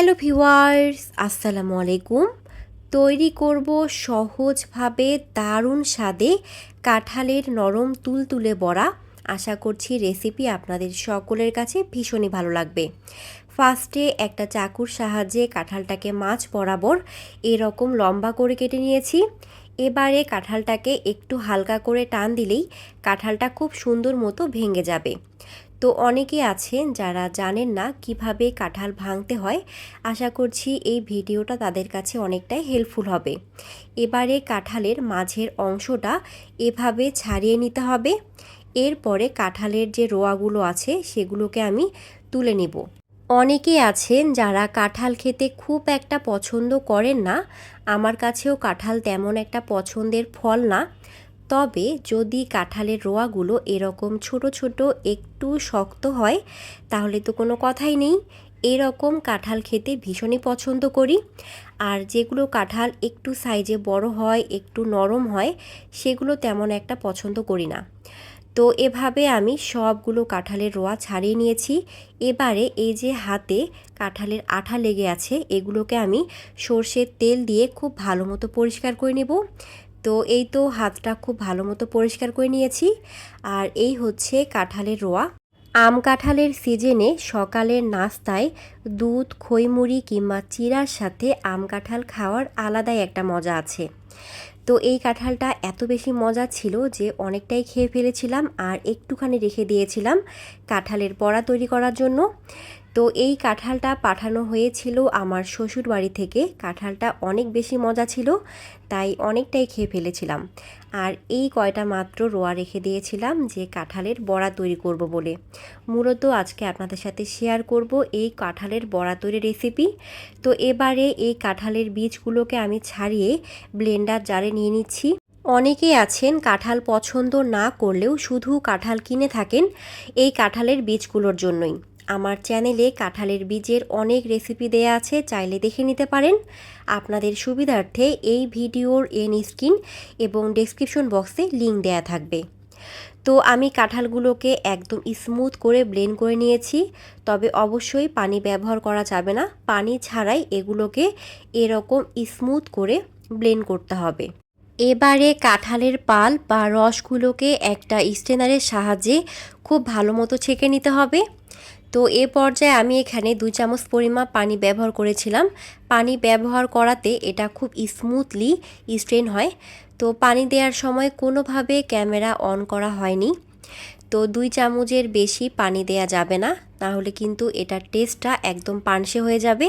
Hello viewers আসসালামু আলাইকুম। তৈরি করব সহজভাবে দারুণ স্বাদে কাঁঠালের নরম তুলতুলে বড়া। আশা করছি রেসিপি আপনাদের সকলের কাছে ভীষণই ভালো লাগবে। ফার্স্টে একটা চাকুর সাহায্যে কাঁঠালটাকে মাছ বরাবর এরকম লম্বা করে কেটে নিয়েছি। এবারে কাঁঠালটাকে একটু হালকা করে টান দিলেই কাঁঠালটা খুব সুন্দর মতো ভেঙে যাবে। তো অনেকে আছেন যারা জানেন না কীভাবে কাঁঠাল ভাঙতে হয়। আশা করছি এই ভিডিওটা তাদের কাছে অনেকটাই হেল্পফুল হবে। এবারে কাঁঠালের মাঝের অংশটা এভাবে ছাড়িয়ে নিতে হবে। এরপরে কাঁঠালের যে রোয়াগুলো আছে সেগুলোকে আমি তুলে নেব। অনেকে আছেন যারা কাঁঠাল খেতে খুব একটা পছন্দ করেন না। আমার কাছেও কাঁঠাল তেমন একটা পছন্দের ফল না। তবে যদি কাঁঠালের রোয়াগুলো এরকম ছোট ছোট একটু শক্ত হয়, তাহলে তো কোনো কথাই নেই। এরকম কাঁঠাল খেতে ভীষণই পছন্দ করি। আর যেগুলো কাঁঠাল একটু সাইজে বড় হয়, একটু নরম হয়, সেগুলো তেমন একটা পছন্দ করি না। তো এভাবে আমি সবগুলো কাঁঠালের রোয়া ছাড়িয়ে নিয়েছি। এবারে এই যে হাতে কাঁঠালের আঠা লেগে আছে, এগুলোকে আমি সর্ষের তেল দিয়ে খুব ভালো মতো পরিষ্কার করে নেব। তো এই তো হাতটা খুব ভালো মতো পরিষ্কার করে নিয়েছি। আর এই হচ্ছে কাঁঠালের রোয়া। আম কাঁঠালের সিজনে সকালের নাস্তায় দুধ, খইমুড়ি কিংবা চিরার সাথে আম কাঁঠাল খাওয়ার আলাদাই একটা মজা আছে। তো এই কাঁঠালটা এত বেশি মজা ছিল যে অনেকটাই খেয়ে ফেলেছিলাম আর একটুখানি রেখে দিয়েছিলাম কাঁঠালের বড়া তৈরি করার জন্য। তো এই কাঁঠালটা পাঠানো হয়েছিল আমার শ্বশুর বাড়ি থেকে। কাঁঠালটা অনেক বেশি মজা ছিল, তাই অনেকটাই খেয়ে ফেলেছিলাম। আর এই কয়টা মাত্র রোয়া রেখে দিয়েছিলাম যে কাঁঠালের বড়া তৈরি করব বলে। মূলত আজকে আপনাদের সাথে শেয়ার করব এই কাঁঠালের বড়া তৈরি রেসিপি তো এবারে এই কাঁঠালের বীজগুলোকে আমি ছাড়িয়ে ব্লেন্ডার জারে নিয়ে নিচ্ছি। অনেকেই আছেন কাঁঠাল পছন্দ না করলেও শুধু কাঁঠাল কিনে থাকেন এই কাঁঠালের বীজগুলোর জন্যই। আমার চ্যানেলে কাঁঠালের বীজের অনেক রেসিপি দেয়া আছে, চাইলে দেখে নিতে পারেন। আপনাদের সুবিধার্থে এই ভিডিওর এন স্ক্রিন এবং ডেসক্রিপশন বক্সে লিঙ্ক দেয়া থাকবে। তো আমি কাঁঠালগুলোকে একদম স্মুথ করে ব্লেন্ড করে নিয়েছি, তবে অবশ্যই পানি ব্যবহার করা যাবে না। পানি ছাড়াই এগুলোকে এরকম স্মুথ করে ব্লেন্ড করতে হবে। এবারে কাঁঠালের পাল বা রসগুলোকে একটা স্টেনারের সাহায্যে খুব ভালো মতো ছেঁকে নিতে হবে। তো এ পর্যায়ে আমি এখানে দুই চামচ পরিমাণ পানি ব্যবহার করেছিলাম। পানি ব্যবহার করাতে এটা খুব স্মুথলি স্ট্রেন হয়। তো পানি দেওয়ার সময় কোনোভাবে ক্যামেরা অন করা হয়নি। তো দুই চামচের বেশি পানি দেয়া যাবে না তাহলে কিন্তু এটার টেস্টটা একদম পানসে হয়ে যাবে।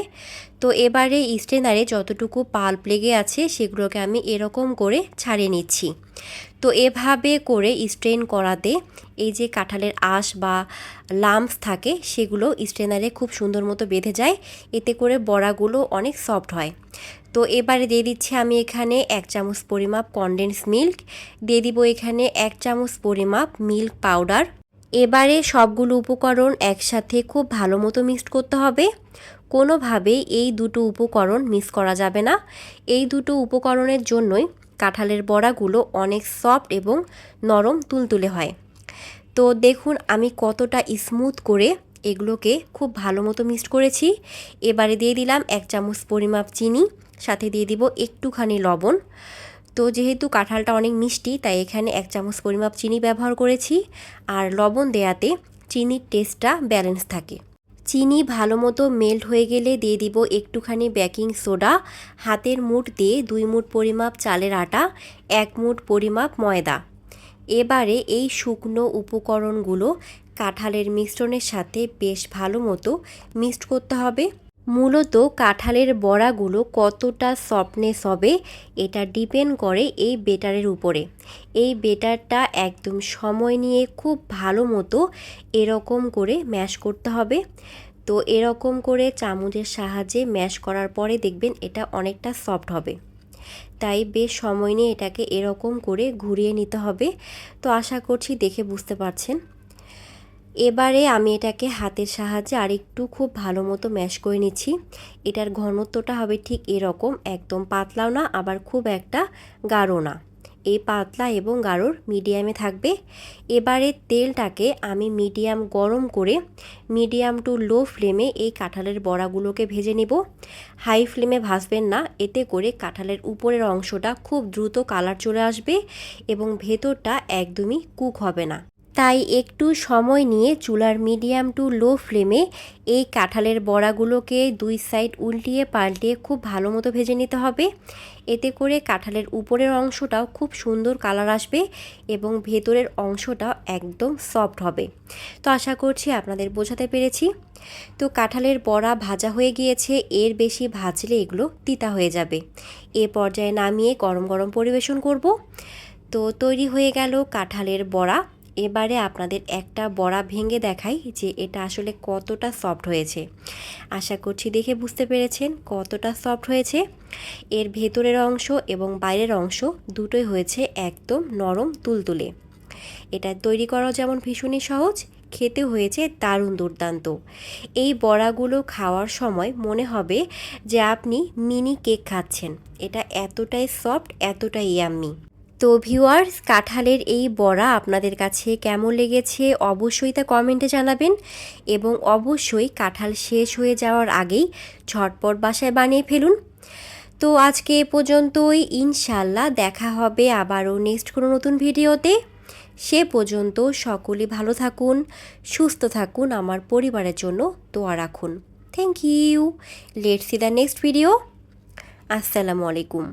তো এবারে স্টেনারে যতটুকু পাল্প লেগে আছে, সেগুলোকে আমি এরকম করে ছাড়িয়ে নিচ্ছি। তো এভাবে করে স্ট্রেন করাতে এই যে কাঁঠালের আঁশ বা লাম্পস থাকে, সেগুলো স্ট্রেনারে খুব সুন্দর মতো বেঁধে যায়। এতে করে বড়াগুলো অনেক সফট হয়। তো এবারে দিয়ে দিচ্ছি আমি এখানে এক চামচ পরিমাপ কনডেন্স মিল্ক দিয়ে দিব এখানে এক চামচ পরিমাপ মিল্ক পাউডার এবারে সবগুলো উপকরণ একসাথে খুব ভালো মতো মিক্সড করতে হবে। কোনোভাবেই এই দুটো উপকরণ মিস করা যাবে না। এই দুটো উপকরণের জন্যই কাঁঠালের বড়াগুলো অনেক সফট এবং নরম তুলতুলে হয়। তো দেখুন আমি কতটা স্মুথ করে এগুলোকে খুব ভালো মতো মিক্সড করেছি। এবারে দিয়ে দিলাম এক চামচ পরিমাপ চিনি। সাথে দিয়ে দিব একটুখানি লবণ। তো যেহেতু কাঁঠালটা অনেক মিষ্টি, তাই এখানে এক চামচ পরিমাপ চিনি ব্যবহার করেছি। আর লবণ দেয়াতে চিনির টেস্টটা ব্যালেন্স থাকে। চিনি ভালো মতো মেল্ট হয়ে গেলে দিয়ে দিব একটুখানি বেকিং সোডা হাতের মুঠ দিয়ে দুই মুঠ পরিমাপ চালের আটা, এক মুঠ পরিমাপ ময়দা। এবারে এই শুকনো উপকরণগুলো কাঁঠালের মিশ্রণের সাথে বেশ ভালো মতো মিক্সড করতে হবে। মূলত কাঁঠালের বড়াগুলো কতটা সফটনেস হবে এটা ডিপেন্ড করে এই বেটারের উপরে। এই বেটারটা একদম সময় নিয়ে খুব ভালো মতো এরকম করে ম্যাশ করতে হবে। তো এরকম করে চামচের সাহায্যে ম্যাশ করার পরে দেখবেন এটা অনেকটা সফট হবে। তাই বেশ সময় নিয়ে এটাকে এরকম করে ঘুরিয়ে নিতে হবে। তো আশা করছি দেখে বুঝতে পারছেন। এবারে আমি এটাকে হাতের সাহায্যে আরেকটু খুব ভালো মতো ম্যাশ করে নিচ্ছি। এটার ঘনত্বটা হবে ঠিক এরকম, একদম পাতলাও না, আবার খুব একটা গাঢ় না। এই পাতলা এবং গাঢ়র মিডিয়ামে থাকবে। এবারে তেলটাকে আমি মিডিয়াম গরম করে মিডিয়াম টু লো ফ্লেমে এই কাঁঠালের বড়াগুলোকে ভেজে নিব। হাই ফ্লেমে ভাজবেন না, এতে করে কাঁঠালের উপরের অংশটা খুব দ্রুত কালার চলে আসবে এবং ভেতরটা একদমই কুক হবে না। তাই একটু সময় নিয়ে চুলার মিডিয়াম টু লো ফ্লেমে এই কাঁঠালের বড়াগুলোকে দুই সাইড উল্টিয়ে পাল্টিয়ে খুব ভালো মতো ভেজে নিতে হবে। এতে করে কাঁঠালের উপরের অংশটাও খুব সুন্দর কালার আসবে এবং ভেতরের অংশটাও একদম সফট হবে। তো আশা করছি আপনাদের বোঝাতে পেরেছি। তো কাঁঠালের বড়া ভাজা হয়ে গিয়েছে, এর বেশি ভাজলে এগুলো তিতা হয়ে যাবে। এ পর্যায়ে নামিয়ে গরম গরম পরিবেশন করব। তো তৈরি হয়ে গেল কাঁঠালের বড়া। এবারে আপনাদের একটা বড়া ভেঙে দেখাই যে এটা আসলে কতটা সফট হয়েছে। আশা করছি দেখে বুঝতে পেরেছেন কতটা সফট হয়েছে। এর ভেতরের অংশ এবং বাইরের অংশ দুটোই হয়েছে একদম নরম তুলতুলে। এটা তৈরি করা যেমন ভীষণই সহজ খেতে হয়েছে দারুণ দুর্দান্ত। এই বড়াগুলো খাওয়ার সময় মনে হবে যে আপনি মিনি কেক খাচ্ছেন। এটা এতটাই সফট এতটাই ইয়াম্মি তো ভিউয়ার্স কাঁঠালের এই বড়া আপনাদের কাছে কেমন লেগেছে অবশ্যই তা কমেন্টে জানাবেন এবং অবশ্যই কাঁঠাল শেষ হয়ে যাওয়ার আগেই ঝটপট বাসায় বানিয়ে ফেলুন। তো আজকে এ পর্যন্তই ইনশাল্লাহ দেখা হবে আবারও নেক্সট কোনো নতুন ভিডিওতে। সে পর্যন্ত সকলে ভালো থাকুন, সুস্থ থাকুন, আমার পরিবারের জন্য দোয়া রাখুন। Thank you let see the next video আসসালামু আলাইকুম